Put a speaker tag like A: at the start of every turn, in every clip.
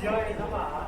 A: Johnny, vamos lá.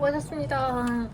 A: 수고하셨습니다.